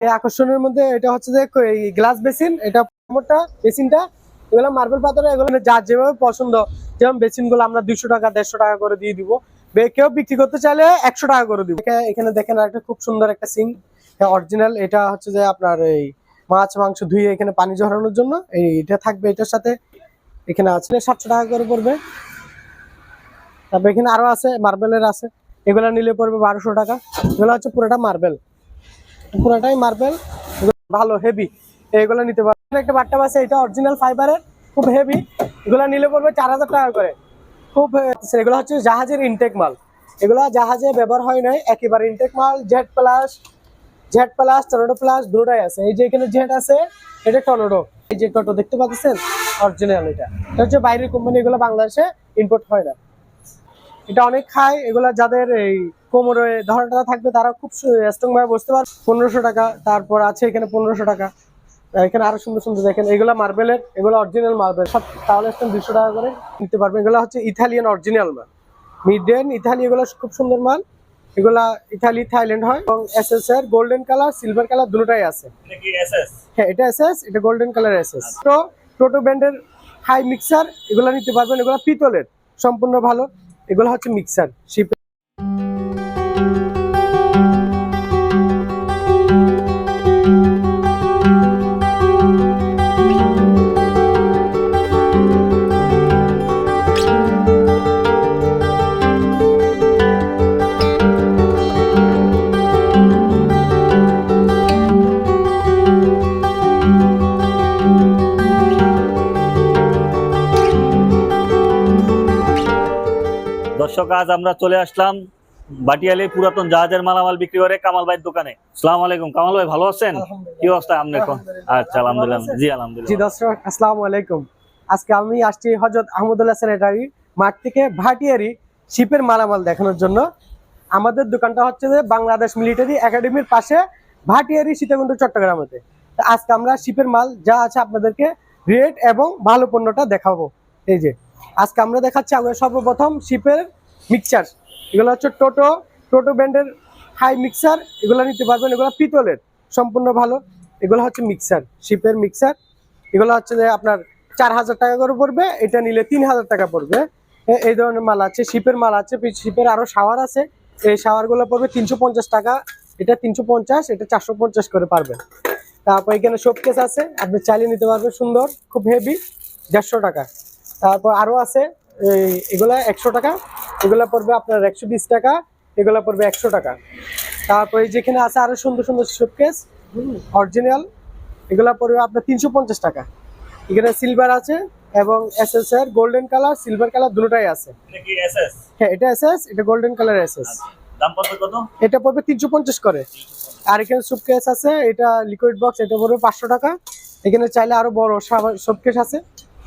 এই আকর্ষণের মধ্যে এটা হচ্ছে যে গ্লাস বেসিন এটা মোটা বেসিনটা এগুলো মার্বেল পাথরে, এগুলো যার যেভাবে পছন্দ, যেমন বেসিনগুলো আমরা দুইশো টাকা, দেড়শো টাকা করে দিয়ে দিব। কেউ বিক্রি করতে চাইলে একশো টাকা করে দিব। এখানে দেখেন একটা খুব সুন্দর একটা সিঙ্ক অরিজিনাল এটা হচ্ছে যে আপনার এই মাছ, মাংস ধুয়ে এখানে পানি ঝরানোর জন্য। এই এটা থাকবে এটার সাথে। এখানে আছে সাতশো টাকা করে পড়বে। তারপর এখানে আরও আছে মার্বেলের আছে। এগুলা নিলে পড়বে বারোশো টাকা। এগুলো হচ্ছে পুরোটা মার্বেল পুরোটাই মার্বেল ভালো হেভি এগুলো নিতে পারবেন একটা বাট্টা আছে, এটা অরিজিনাল ফাইবারের খুব হেভি এগুলো নিলে পড়বে চার হাজার টাকা করে। খুব এগুলো হচ্ছে জাহাজের ইনটেক মাল। এগুলো জাহাজে ব্যবহার হয় নাই, একেবারে ইনটেক মাল। Z plus Z plus tornado plus দুটাই আছে। এই যে এখানে জেড আছে, এটা টর্নেডো এই যে টোটো দেখতে পাচ্ছেন? অরিজিনাল এটা। এটা হচ্ছে বাইরের কোম্পানি এগুলো বাংলাদেশে ইম্পোর্ট হয় না। এটা অনেক খায় এগুলা যাদের এই কোমরে ধরাটা থাকবে তারা খুব স্ট্রং ভাবে বসতে পারবে। পনেরোশো টাকা তারপর আছে এখানে পনেরোশো টাকা। এখানে আরও সুন্দর সুন্দর দেখেন এগুলা মার্বেলের এগুলো অরিজিনাল মার্বেল। সব তাহলে দুশো টাকা করে নিতে পারবেন। এগুলো হচ্ছে ইতালিয়ান অরিজিনাল মাল। মিডেন ইতালি এগুলো খুব সুন্দর মাল। এগুলা ইতালি থাইল্যান্ড হয়। এবং এস এস এর গোল্ডেন কালার সিলভার কালার দুটোটাই আছে। হ্যাঁ এটা এস এস এটা গোল্ডেন কালার এসএস তো টোটো ব্র্যান্ডের হাই মিক্সার এগুলো নিতে পারবেন। এগুলো পিতলের সম্পূর্ণ ভালো। এগুলো হচ্ছে মিক্সার শিপ দর্শক আজ আমরা চলে আসলাম বাটিয়ালি পুরাতন জাহাজের মালামাল বিক্রি করে কামাল ভাইয়ের দোকানে। সালাম আলাইকুম কামাল ভাই ভালো আছেন? কি অবস্থা আপনি এখন? আচ্ছা আলহামদুলিল্লাহ। জি জি আলহামদুলিল্লাহ। দর্শক আসসালামু আলাইকুম। আজকে আমি আসছি হজরত আহমদুল্লাহ স্যানিটারি মাঠ থেকে ভাটিয়ারি শিপের মালামাল দেখানোর জন্য। আমাদের দোকানটা হচ্ছে যে বাংলাদেশ মিলিটারি একাডেমির পাশে ভাটিয়ারি সীতাকুণ্ড চট্টগ্রামেতে। তো আজকে আমরা শিপের মাল যা আছে আপনাদেরকে রেট এবং ভালো পণ্যটা দেখাবো। এই যে আজকে আমরা দেখাচ্ছি আমরা সর্বপ্রথম শিপের মিক্সচার এগুলো হচ্ছে টোটো টোটো ব্র্যান্ডের হাই মিক্সার এগুলো নিতে পারবেন। এগুলো পিতলের, সম্পূর্ণ ভালো। এগুলো হচ্ছে মিক্সার শিপের মিক্সার এগুলো হচ্ছে যে আপনার চার হাজার টাকা করে পড়বে, এটা নিলে তিন হাজার টাকা পড়বে। এই ধরনের মাল আছে শিপের মাল আছে শিপের আরও শাওয়ার আছে। এই শাওয়ারগুলো পড়বে তিনশো পঞ্চাশ টাকা। এটা তিনশো পঞ্চাশ, এটা চারশো পঞ্চাশ করে পারবেন তারপর এখানে শোপকেস আছে, আপনি চালিয়ে নিতে পারবেন, সুন্দর, খুব হেভি দেড়শো টাকা। তারপর আরও আছে এগুলা একশো টাকা এগুলা পড়বে আপনার একশো বিশ টাকা এগুলা পড়বে একশো টাকা। তারপর যেখানে আছে আরও সুন্দর সুন্দর শোপকেস অরিজিনাল এগুলা পড়বে আপনার তিনশো পঞ্চাশ টাকা। এখানে সিলভার আছে এবং এস এস এর গোল্ডেন কালার সিলভার কালার দুটোটাই আছে। এটা হ্যাঁ এটা এস এস এটা গোল্ডেন কালার এস এস এটা পড়বে তিনশো পঞ্চাশ করে। আর এখানে সুপকেস আছে এটা লিকুইড বক্স এটা পড়বে পাঁচশো টাকা। এখানে চাইলে আরও বড় সুপকেস আছে।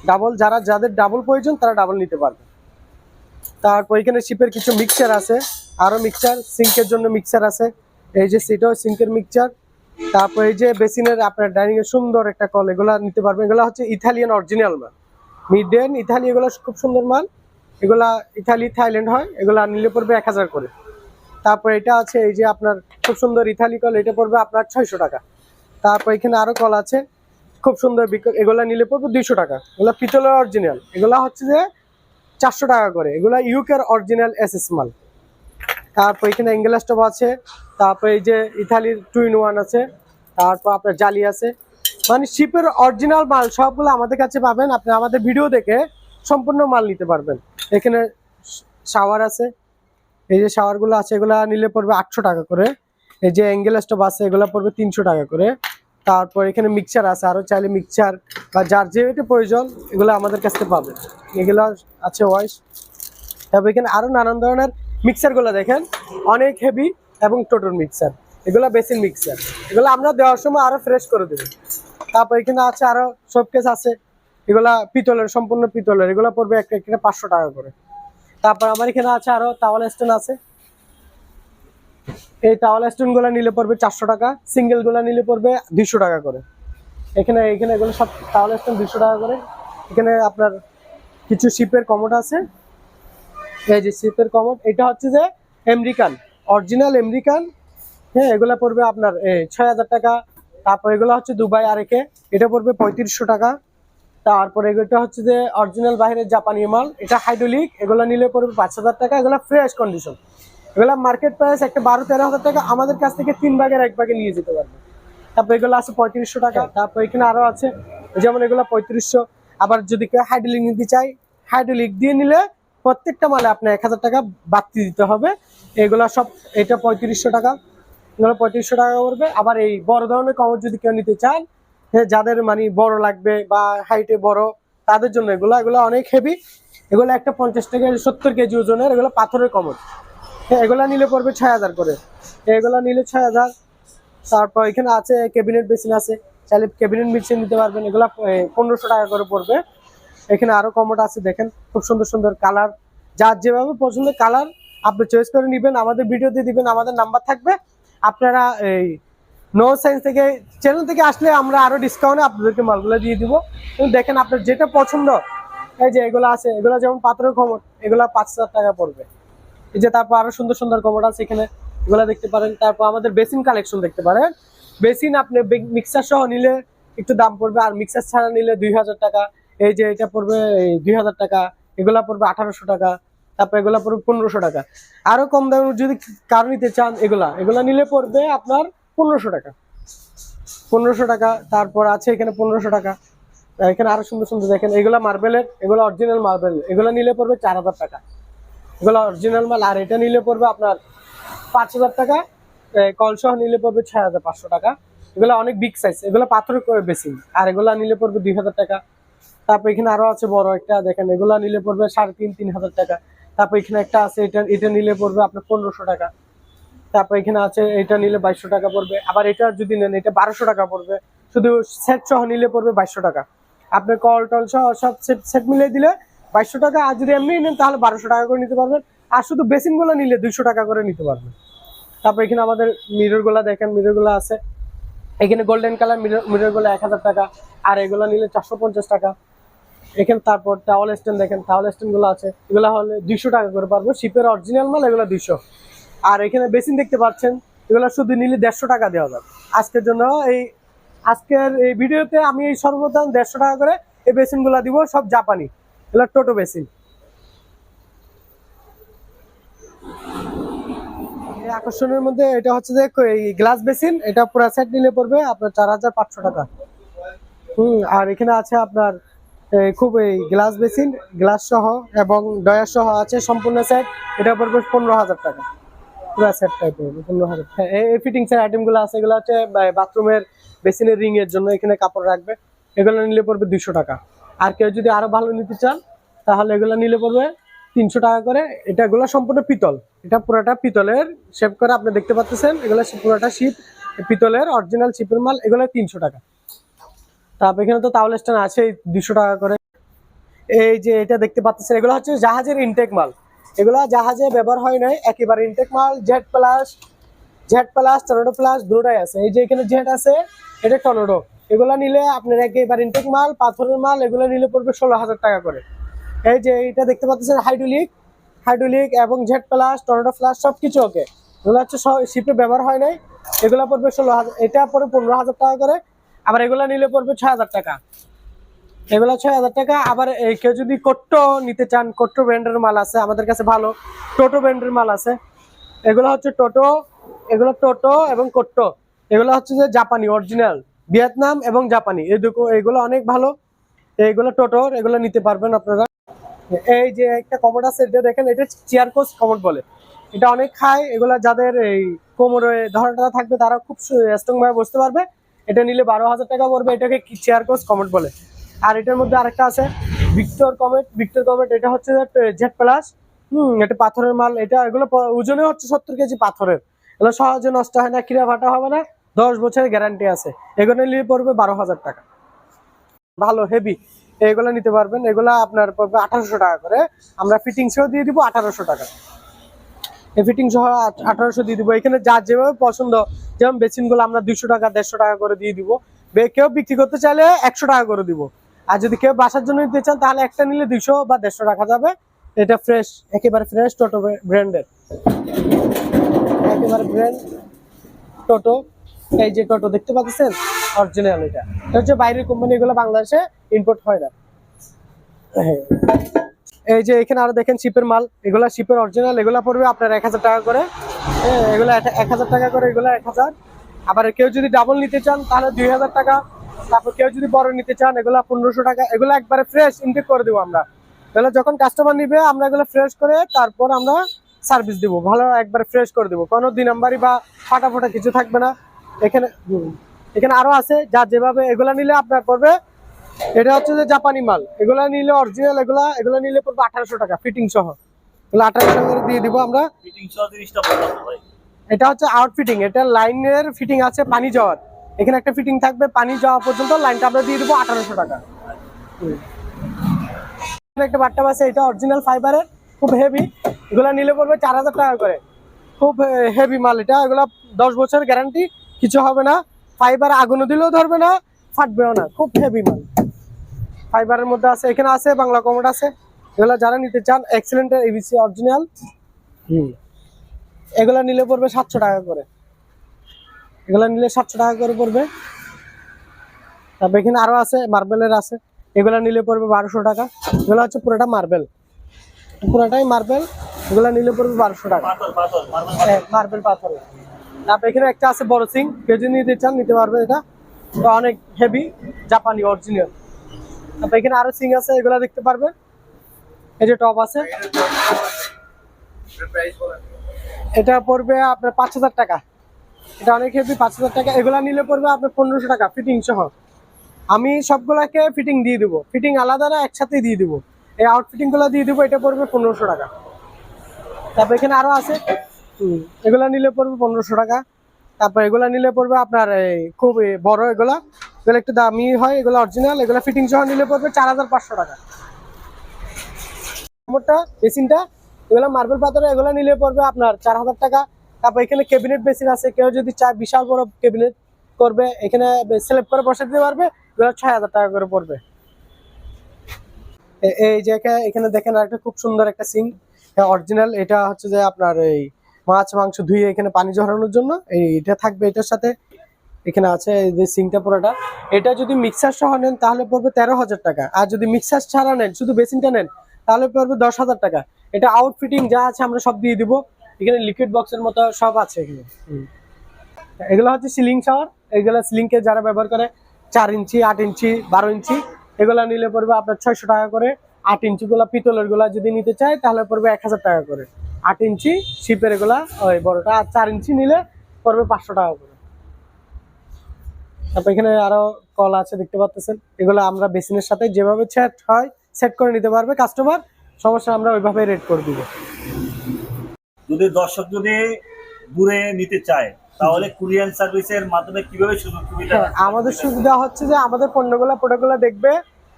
ডাবল যারা, যাদের ডাবল প্রয়োজন, তারা ডাবল নিতে পারবে। তারপর এখানে শিপের কিছু মিক্সচার আছে। আরও মিক্সচার সিঙ্কের জন্য মিক্সচার আছে। এই যে সেটাও সিঙ্কের মিক্সচার তারপর এই যে বেসিনের, আপনার ডাইনিং এর সুন্দর একটা কল এগুলা নিতে পারবেন। এগুলো হচ্ছে ইতালিয়ান অরিজিনাল মাল। মিডেন ইতালি, এগুলো খুব সুন্দর মাল। এগুলা ইতালি, থাইল্যান্ড হয়। এগুলা নিলে পড়বে এক হাজার করে। তারপর এটা আছে, এই যে আপনার খুব সুন্দর ইতালি কল এটা পড়বে আপনার ছয়শো টাকা। তারপর এখানে আরও কল আছে। খুব সুন্দর এগুলা নিলে পড়বে দুইশো টাকা। এগুলা পিতলের অরিজিনাল এগুলা হচ্ছে যে চারশো টাকা করে। এগুলা ইউকের অরিজিনাল এস এস মাল। তারপর এখানে এঙ্গেল স্টোভ আছে। তারপর এই যে ইতালির টু ইন ওয়ান আছে। তারপর আপনার জালি আছে। মানে শিপের অরিজিনাল মাল সবগুলো আমাদের কাছে পাবেন। আপনি আমাদের ভিডিও দেখে সম্পূর্ণ মাল নিতে পারবেন। এখানে শাওয়ার আছে। এই যে শাওয়ারগুলো আছে, এগুলা নিলে পড়বে আটশো টাকা করে। এই যে অ্যাঙ্গেল স্টোভ আছে, এগুলো পড়বে তিনশো টাকা করে। তারপর এখানে মিক্সচার আছে, আরও চাইলে মিক্সচার বা যার যেটা প্রয়োজন, এগুলো আমাদের কাছ পাবে। এগুলো আছে ওয়াইস তারপর এখানে আরও নানান ধরনের মিক্সারগুলো দেখেন। অনেক হেভি এবং টোটোর মিক্সার এগুলো বেসিন মিক্সার এগুলো আমরা দেওয়ার সময় আরও ফ্রেশ করে দেবো। তারপর এখানে আছে আরও শোকেস আছে। এগুলা পিতলের, সম্পূর্ণ পিতলের। এগুলো পড়বে একটা একটা পাঁচশো টাকা করে। তারপর আমার এখানে আছে আরও টাওয়াল স্টোন আছে। এই টাওয়াল স্টোনগুলো নিলে পড়বে চারশো টাকা সিঙ্গেলগুলো নিলে পড়বে দুইশো টাকা করে। এখানে এখানে এগুলো সব টাওয়াল স্টোন দুইশো টাকা করে। এখানে আপনার কিছু শিপের কমোড আছে। এই যে শিপের কমোড এটা হচ্ছে যে আমেরিকান অরিজিনাল আমেরিকান হ্যাঁ এগুলা পড়বে আপনার ছয় হাজার টাকা। তারপর এগুলো হচ্ছে দুবাই আরেকে, এটা পড়বে পঁয়ত্রিশশো টাকা। তারপরে এটা হচ্ছে যে অরিজিনাল বাইরের জাপানি মাল, এটা হাইড্রোলিক এগুলো নিলে পড়বে পাঁচ হাজার টাকা, এগুলো ফ্রেশ কন্ডিশন এগুলো মার্কেট প্রাইস একটা বারো, তেরো হাজার টাকা আমাদের কাছ থেকে তিন ভাগের এক ভাগে নিয়ে যেতে পারবে। তারপর এগুলো আছে পঁয়ত্রিশশো টাকা, তারপর এখানে আরও আছে, যেমন এগুলো পঁয়ত্রিশশো। আবার যদি কেউ হাইড্রোলিক নিতে চাই হাইড্রোলিক দিয়ে নিলে প্রত্যেকটা মালে আপনার এক হাজার টাকা বাড়তি দিতে হবে। এগুলো সব, এটা পঁয়ত্রিশশো টাকা, এগুলো পঁয়ত্রিশশো টাকা করবে আবার এই বড় ধরনের কমর যদি কেউ নিতে চান হ্যাঁ যাদের মানে বড় লাগবে বা হাইটে বড়, তাদের জন্য এগুলো এগুলো অনেক হেভি এগুলো একটা পঞ্চাশ থেকে সত্তর কেজি ওজনের, এগুলো পাথরের কমর এগুলো নিলে পড়বে ছয় হাজার করে। এগুলো নিলে ছয় হাজার। তারপর এখানে আছে ক্যাবিনেট বেসিন আছে। চাইলে ক্যাবিনেট মেশিন নিতে পারবেন। এগুলা পনেরোশো টাকা করে পড়বে। এখানে আরও কমোড আছে, দেখেন। খুব সুন্দর সুন্দর কালার যার যেভাবে পছন্দ কালার আপনি চয়েস করে নেবেন, আমাদের ভিডিওতে দিবেন, আমাদের নাম্বার থাকবে। আপনারা, এই নো সাইন্স থেকে চ্যানেল থেকে আসলে আমরা আরও ডিসকাউন্টে আপনাদেরকে মালগুলো দিয়ে দিব। দেখেন আপনার যেটা পছন্দ, এই যে এগুলো আছে, এগুলো যেমন পাথরের কমোড এগুলো পাঁচ হাজার টাকা পড়বে। এই যে তারপর আরও সুন্দর সুন্দর কমোড আছে এখানে, এগুলো দেখতে পারেন। তারপর আমাদের বেসিন কালেকশন দেখতে পারেন। বেসিন আপনি মিক্সার সহ নিলে একটু দাম পড়বে, আর মিক্সার ছাড়া নিলে দুই হাজার টাকা। এই যে এটা পড়বে দুই হাজার টাকা, এগুলা পড়বে আঠারোশো টাকা, তারপর এগুলা পড়বে পনেরোশো টাকা। আরও কম দামে যদি কার নিতে চান, এগুলা এগুলা নিলে পড়বে আপনার পনেরোশো টাকা। পনেরোশো টাকা, তারপর আছে এখানে পনেরোশো টাকা। এখানে আরও সুন্দর সুন্দর দেখেন, এগুলা মার্বেলের এগুলো অরিজিনাল মার্বেল এগুলো নিলে পড়বে চার হাজার টাকা। এগুলো অরিজিনাল মাল, আর এটা নিলে পড়বে আপনার পাঁচ হাজার টাকা কলসহ নিলে পড়বে ছয় হাজার পাঁচশো টাকা। এগুলো অনেক বিগ সাইজ এগুলো পাথরের করে বেশি। আর এগুলা নিলে পড়বে দুই হাজার টাকা। তারপর এখানে আরও আছে বড় একটা, দেখেন, এগুলা নিলে পড়বে সাড়ে তিন তিন হাজার টাকা। তারপর এখানে একটা আছে, এটা এটা নিলে পড়বে আপনার পনেরোশো টাকা। তারপর এখানে আছে, এটা নিলে বাইশশো টাকা পড়বে। আবার এটা যদি নেন, এটা বারোশো টাকা পড়বে। শুধু সেট সহ নিলে পড়বে বাইশশো টাকা। আপনার কল টল সহ সব সেট সেট মিলিয়ে দিলে বাইশশো টাকা, আর যদি এমনি নেন তাহলে বারোশো টাকা করে নিতে পারবেন। আর শুধু বেসিনগুলো নিলে দুইশো টাকা করে নিতে পারবেন। তারপর এখানে আমাদের মিররগুলা দেখেন মিররগুলা আছে। এখানে গোল্ডেন কালার মিরর মিররগুলো এক হাজার টাকা, আর এগুলো নিলে চারশো পঞ্চাশ টাকা। এখানে তারপর টাওয়াল স্ট্যান্ড দেখেন টাওয়াল স্ট্যান্ডগুলো আছে। এগুলো হলে দুইশো টাকা করে পারব শিপের অরিজিনাল মাল, এগুলো দুইশো। আর এখানে বেসিন দেখতে পাচ্ছেন, এগুলো শুধু নিলে দেড়শো টাকা দেওয়া যাবে। আজকের জন্য এই, আজকের এই ভিডিওতে আমি এই সর্বদান দেড়শো টাকা করে এই বেসিনগুলা দিব সব জাপানি। এগুলো টোটো বেসিন। আকর্ষণের মধ্যে এটা হচ্ছে যে গ্লাস বেসিন, এটা পুরো সেট নিলে পড়বে আপনার চার হাজার পাঁচশো টাকা। হুম, আর এখানে আছে আপনার খুব এই গ্লাস বেসিন, গ্লাস সহ এবং ডয়ার সহ আছে সম্পূর্ণ সেট, এটা পড়বে পনেরো হাজার টাকা। পুরো সেট টাইপ পনেরো হাজার। হ্যাঁ এই ফিটিংস এর আইটেমগুলো আছে, এগুলো হচ্ছে বাথরুমের বেসিনের রিং এর জন্য এখানে কাপড় রাখবে। এগুলো নিলে পড়বে দুইশো টাকা। আর কেউ যদি আরও ভালো নিতে চান, তাহলে এগুলো নিলে পড়বে তিনশো টাকা করে। এটা এগুলো সম্পূর্ণ পিতল। এটা পুরোটা পিতলের শেপ করে আপনি দেখতে পাচ্ছেন এগুলো পুরোটা শীত পিতলের অরিজিনাল শিপের মাল, এগুলো তিনশো টাকা। তারপর এখানে তো তাওয়াল স্ট্যান্ড আছে, দুশো টাকা করে। এই যে এটা দেখতে পাচ্ছেন এগুলো হচ্ছে জাহাজের ইনটেক মাল। এগুলো জাহাজে ব্যবহার হয় নাই, একেবারে ইনটেক মাল Z plus Z plus tornado plus দুটোটাই আছে। এই যে এখানে জেড আছে, এটা টর্নেডো এগুলো নিলে আপনার একেবারে ইনটেক মাল, পাথরের মাল, এগুলো নিলে পড়বে ষোলো হাজার টাকা করে। এই যে এটা দেখতে পাচ্ছেন হাইড্রোলিক হাইড্রোলিক এবং জেড প্লাস টর্নেডো প্লাস সব কিছু ওকে এগুলো হচ্ছে শিপে ব্যবহার হয় নাই। এগুলো পড়বে ষোলো হাজার এটা পড়বে পনেরো হাজার টাকা করে। আবার এগুলো নিলে পড়বে ছয় হাজার টাকা। এগুলো ছয় হাজার টাকা। আবার এই কেউ যদি কোট্টো নিতে চান কোট্টো ব্র্যান্ডের মাল আছে, আমাদের কাছে ভালো টোটো ব্র্যান্ডের মাল আছে। এগুলো হচ্ছে টোটো এগুলো টোটো এবং কোট্টো এগুলো হচ্ছে যে জাপানি অরিজিনাল ভিয়েতনাম এবং জাপানি। এই এগুলো অনেক ভালো। এইগুলো টোটোর, এগুলো নিতে পারবেন আপনারা। এই যে একটা কমোড আছে, এটা দেখেন, এটা চেয়ার কোচ কমোড বলে। এটা অনেক খায়, এগুলো যাদের এই কোমরে ধরাটা থাকবে, তারা খুব স্ট্রং ভাবে বসতে পারবে। এটা নিলে বারো হাজার টাকা পড়বে, এটাকে চেয়ার কোচ কমেট বলে। আর এটার মধ্যে আরেকটা আছে, ভিক্টর কমেট ভিক্টর কমেট এটা হচ্ছে জেড প্লাস। হুম, এটা পাথরের মাল। এটা এগুলো ওজনে হচ্ছে সত্তর কেজি পাথরের। এগুলো সহজে নষ্ট হয় না কিরা ফাটা হবে না। দশ বছরের গ্যারান্টি আছে। এগুলো নিলে পড়বে বারো হাজার টাকা। ভালো হেভি এগুলো নিতে পারবেন। এগুলো আপনার পড়বে আঠারোশো টাকা করে। আমরা ফিটিংসেও দিয়ে দিব আঠারোশো টাকা। এই ফিটিং সহ আঠারোশো দিয়ে দিব। এখানে যার যেভাবে পছন্দ, যেমন বেসিনগুলো আমরা দুইশো টাকা, দেড়শো টাকা করে দিয়ে দিব। কেউ বিক্রি করতে চাইলে একশো টাকা করে দিব। আর যদি কেউ বাসার জন্য নিতে চান, তাহলে একটা নিলে দুইশো বা দেড়শো টাকা যাবে। এটা ফ্রেশ একেবারে ফ্রেশ টোটো ব্র্যান্ডের একেবারে ব্র্যান্ড টোটো এই যে টোটো দেখতে পাচ্ছেন অরিজিনাল এটা। এটা হচ্ছে বাইরের কোম্পানি এগুলো বাংলাদেশে ইম্পোর্ট হয় না। হ্যাঁ। এই যে এখানে আরও দেখেন শিপের মাল এগুলা শিপের অরিজিনাল এগুলা পড়বে আপনার এক হাজার টাকা করে। হ্যাঁ, এগুলা এক হাজার টাকা করে এগুলা এক হাজার। আবার কেউ যদি ডাবল নিতে চান তাহলে দুই হাজার টাকা। তারপর কেউ যদি বড় নিতে চান এগুলা পনেরোশো টাকা এগুলো একবারে ফ্রেশ ইনটেক করে দেবো আমরা। তাহলে যখন কাস্টমার নিবে আমরা এগুলো ফ্রেশ করে তারপর আমরা সার্ভিস দিব। ভালো একবার ফ্রেশ করে দেবো। কোনো দুই নাম্বারই বা ফাটা ফাটা কিছু থাকবে না। এখানে এখানে আরও আছে যা যেভাবে এগুলা নিলে আপনার পড়বে এটা হচ্ছে যে জাপানি মাল। এগুলা নিলে অরিজিনাল এগুলা এগুলা নিলে পড়বে আঠারোশো টাকা ফিটিং সহ। এগুলো আঠারোশো টাকা করে দিয়ে দিব আমরা। এটা হচ্ছে এটা লাইনের ফিটিং আছে পানি যাওয়ার এখানে একটা ফিটিং থাকবে পানি যাওয়া পর্যন্ত লাইনটা আমরা দিয়ে দেবো আঠারোশো টাকা। একটা আছে এটা অরিজিনাল ফাইবারের খুব হেভি এগুলো নিলে পড়বে চার হাজার টাকা করে। খুব হেভি মাল এটা। এগুলো দশ বছর গ্যারান্টি কিছু হবে না। ফাইবার আগুনও দিলেও ধরবে না, ফাটবেও না। খুব হেভি মাল। ফাইবারের মধ্যে আছে, এখানে আছে, বাংলা কমোড আছে। এগুলো যারা নিতে চান এক্সেলেন্টের এবিসি অরিজিনাল হুম। এগুলা নিলে পড়বে সাতশো টাকা করে। এগুলা নিলে সাতশো টাকা করে পড়বে। তারপর এখানে আরও আছে, মার্বেলের আছে। এগুলা নিলে পড়বে বারোশো টাকা। এগুলো হচ্ছে পুরোটা মার্বেল। পুরোটাই মার্বেল। এগুলা নিলে পড়বে বারোশো টাকা। মার্বেল মার্বেল পাথর তারপর এখানে একটা আছে বড় সিং যদি নিতে চান নিতে পারবে এটা। অনেক হেভি জাপানি অরিজিনাল তারপর এখানে আরও সিং আছে, এগুলা দেখতে পারবে এই যে টপ আছে। এটা পড়বে আপনার পাঁচ হাজার টাকা। এটা অনেক হেভি পাঁচ হাজার টাকা। এগুলা নিলে পড়বে আপনার পনেরোশো টাকা ফিটিং সহ। আমি সবগুলাকে ফিটিং দিয়ে দিব। ফিটিং আলাদা না, একসাথেই দিয়ে দিব। এই আউটফিটিংগুলো দিয়ে দিব, এটা পড়বে পনেরোশো টাকা। তারপর এখানে আরও আছে। এগুলা নিলে পড়বে পনেরোশো টাকা। তারপর এগুলা নিলে পড়বে আপনার খুব বড় এগুলা। এগুলো একটু দামি হয়, এগুলো অরিজিনাল এগুলো ফিটিং সহ নিলে পড়বে চার হাজার পাঁচশো টাকা। মোটটা বেসিনটা, এগুলো মার্বেল পাথরে এগুলো নিলে পড়বে আপনার চার হাজার টাকা। তারপর এখানে ক্যাবিনেট বেসিন আছে, কেউ যদি চায় বিশাল বড় ক্যাবিনেট করবে, এখানে স্ল্যাব করে বসে দিতে পারবে, এগুলো ছয় হাজার টাকা করে পড়বে। এই যে এখানে দেখেন একটা খুব সুন্দর একটা সিং অরিজিনাল এটা হচ্ছে যে আপনার এই মাছ, মাংস ধুয়ে এখানে পানি ঝরানোর জন্য এটা থাকবে এটার সাথে। এখানে আছে যে সিংটা পুরোটা এটা যদি মিক্সার সহ নেন তাহলে পড়বে তেরো হাজার টাকা। আর যদি মিক্সার ছাড়া নেন, শুধু বেসিনটা নেন, তাহলে পড়বে দশ হাজার টাকা। এটা আউটফিটিং যা আছে আমরা সব দিয়ে দিব। এখানে লিকুইড বক্সের মতো সব আছে এখানে। এগুলো হচ্ছে সিলিং শাওয়ার এগুলো সিলিং কে যারা ব্যবহার করে, চার ইঞ্চি, আট ইঞ্চি, বারো ইঞ্চি, এগুলা নিলে পড়বে আপনার ছয়শো টাকা করে। আট ইঞ্চি গুলা পিতলেরগুলা যদি নিতে চায়, তাহলে পড়বে এক হাজার টাকা করে। আট ইঞ্চি শিপের এগুলা ওই বড়টা আর চার ইঞ্চি নিলে পড়বে পাঁচশো টাকা করে। তারপর এখানে আরও কল আছে দেখতে পাচ্ছেন এগুলো আমরা বেসিনের সাথে যেভাবে সেট হয় সেট করে নিতে পারবে কাস্টমার সমস্যা আমরা ওইভাবে রেড করে দিব। যদি দর্শক যদি দূরে নিতে চায় তাহলে কুরিয়ার সার্ভিসের মাধ্যমে কীভাবে সুযোগ সুবিধা হ্যাঁ, আমাদের সুবিধা হচ্ছে যে আমাদের পণ্যগুলো প্রোডাক্টগুলো দেখবে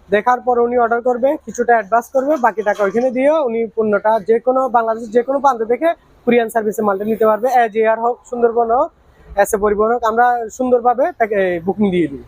দেখার পর উনি অর্ডার করবে, কিছুটা অ্যাডভান্স করবে, বাকি টাকা ওইখানে দিয়ে উনি পণ্যটা যে কোনো বাংলাদেশের যে কোনো প্রান্ত থেকে কুরিয়ান সার্ভিসে মালটা নিতে পারবে এজ এয়ার হোক, সুন্দরবন হোক এসে পরিবহন হোক, আমরা সুন্দরভাবে তাকে বুকিং দিয়ে দিই।